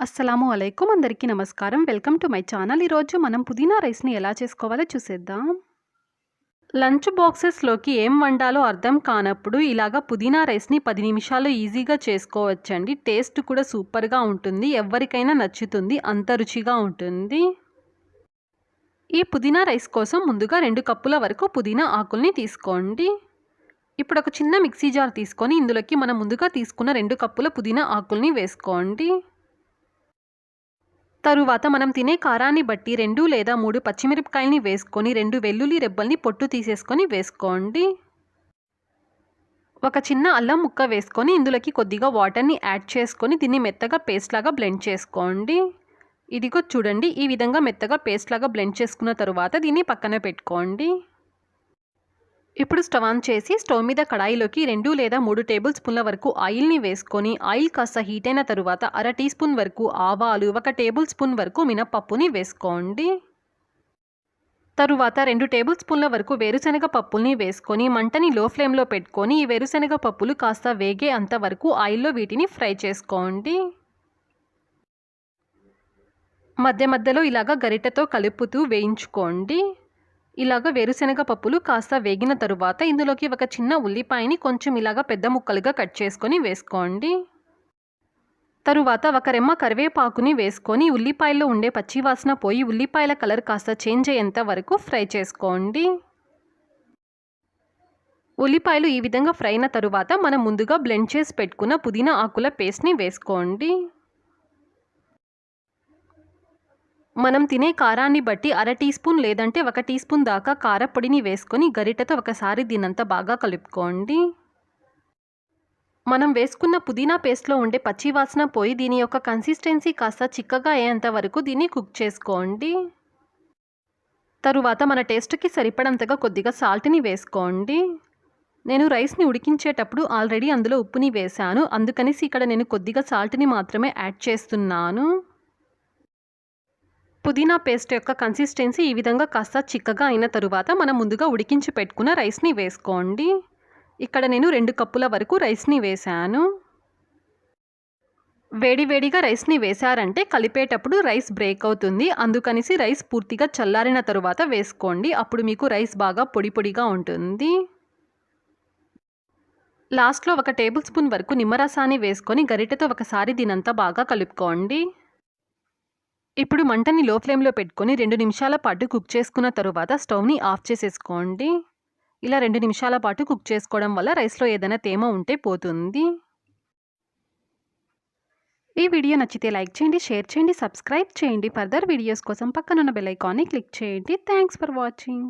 అస్సలాము అలైకుం. అందరికీ నమస్కారం. Welcome to my channel. ఈరోజు మనం పుదీనా రైస్ని ఎలా చేసుకోవాలో చూసేద్దాం. లంచ్ బాక్సెస్లోకి ఏం వండాలో అర్థం కానప్పుడు ఇలాగా పుదీనా రైస్ని పది నిమిషాలు ఈజీగా చేసుకోవచ్చండి. టేస్ట్ కూడా సూపర్గా ఉంటుంది. ఎవరికైనా నచ్చుతుంది. అంత రుచిగా ఉంటుంది. ఈ పుదీనా రైస్ కోసం ముందుగా రెండు కప్పుల వరకు పుదీనా ఆకుల్ని తీసుకోండి. ఇప్పుడు ఒక చిన్న మిక్సీ జార్ తీసుకొని ఇందులోకి మనం ముందుగా తీసుకున్న రెండు కప్పుల పుదీనా ఆకుల్ని వేసుకోండి. తరువాత మనం తినే కారాన్ని బట్టి రెండు లేదా మూడు పచ్చిమిరపకాయలని వేసుకొని రెండు వెల్లుల్లి రెబ్బల్ని పొట్టు తీసేసుకొని వేసుకోండి. ఒక చిన్న అల్లం ముక్క వేసుకొని ఇందులోకి కొద్దిగా వాటర్ని యాడ్ చేసుకొని దీన్ని మెత్తగా పేస్ట్ లాగా బ్లెండ్ చేసుకోండి. ఇదిగో చూడండి ఈ విధంగా మెత్తగా పేస్ట్ లాగా బ్లెండ్ చేసుకున్న తరువాత దీన్ని పక్కన పెట్టుకోండి. ఇప్పుడు స్టవ్ ఆన్ చేసి స్టవ్ మీద కడాయిలోకి రెండు లేదా మూడు టేబుల్ స్పూన్ల వరకు ఆయిల్ని వేసుకొని ఆయిల్ కాస్త హీట్ అయిన తరువాత అర టీ స్పూన్ వరకు ఆవాలు ఒక టేబుల్ స్పూన్ వరకు మినపప్పుని వేసుకోండి. తరువాత రెండు టేబుల్ స్పూన్ల వరకు వేరుశనగ పప్పుల్ని వేసుకొని మంటని లో ఫ్లేమ్లో పెట్టుకొని ఈ వేరుశనగ పప్పులు కాస్త వేగే అంత వరకు ఆయిల్లో వీటిని ఫ్రై చేసుకోండి. మధ్య మధ్యలో ఇలాగ గరిటెతో కలుపుతూ వేయించుకోండి. ఇలాగ వేరుశనగ పప్పులు కాస్త వేగిన తరువాత ఇందులోకి ఒక చిన్న ఉల్లిపాయని కొంచెం ఇలాగ పెద్ద ముక్కలుగా కట్ చేసుకొని వేసుకోండి. తరువాత ఒక రెమ్మ కరివేపాకుని వేసుకొని ఉల్లిపాయల్లో ఉండే పచ్చివాసన పోయి ఉల్లిపాయల కలర్ కాస్త చేంజ్ అయ్యేంత వరకు ఫ్రై చేసుకోండి. ఉల్లిపాయలు ఈ విధంగా ఫ్రై అయిన తరువాత మనం ముందుగా బ్లెండ్ చేసి పెట్టుకున్న పుదీనా ఆకుల పేస్ట్ని వేసుకోండి. మనం తినే కారాన్ని బట్టి అర టీ స్పూన్ లేదంటే ఒక టీ స్పూన్ దాకా కారపొడిని వేసుకొని గరిటతో ఒకసారి దీనంతా బాగా కలుపుకోండి. మనం వేసుకున్న పుదీనా పేస్ట్లో ఉండే పచ్చి వాసన పోయి దీని యొక్క కన్సిస్టెన్సీ కాస్త చిక్కగా అయ్యేంత వరకు దీన్ని కుక్ చేసుకోండి. తరువాత మన టేస్ట్కి సరిపడంతగా కొద్దిగా సాల్ట్ని వేసుకోండి. నేను రైస్ని ఉడికించేటప్పుడు ఆల్రెడీ అందులో ఉప్పుని వేశాను. అందుకనేసి ఇక్కడ నేను కొద్దిగా సాల్ట్ని మాత్రమే యాడ్ చేస్తున్నాను. పుదీనా పేస్ట్ యొక్క కన్సిస్టెన్సీ ఈ విధంగా కాస్త చిక్కగా అయిన తరువాత మనం ముందుగా ఉడికించి పెట్టుకున్న రైస్ని వేసుకోండి. ఇక్కడ నేను రెండు కప్పుల వరకు రైస్ని వేశాను వేడివేడిగా రైస్ని వేశారంటే కలిపేటప్పుడు రైస్ బ్రేక్ అవుతుంది. అందుకనేసి రైస్ పూర్తిగా చల్లారిన తరువాత వేసుకోండి. అప్పుడు మీకు రైస్ బాగా పొడి పొడిగా ఉంటుంది. లాస్ట్లో ఒక టేబుల్ స్పూన్ వరకు నిమ్మరసాన్ని వేసుకొని గరిటెతో ఒకసారి దీనంతా బాగా కలుపుకోండి. ఇప్పుడు మంటని లో ఫ్లేమ్లో పెట్టుకొని రెండు నిమిషాల పాటు కుక్ చేసుకున్న తరువాత స్టవ్ని ఆఫ్ చేసేసుకోండి. ఇలా రెండు నిమిషాల పాటు కుక్ చేసుకోవడం వల్ల రైస్లో ఏదైనా తేమ ఉంటే పోతుంది. ఈ వీడియో నచ్చితే లైక్ చేయండి షేర్ చేయండి సబ్స్క్రైబ్ చేయండి. ఫర్దర్ వీడియోస్ కోసం పక్కనున్న బెల్ ఐకాన్ని క్లిక్ చేయండి. Thanks for watching.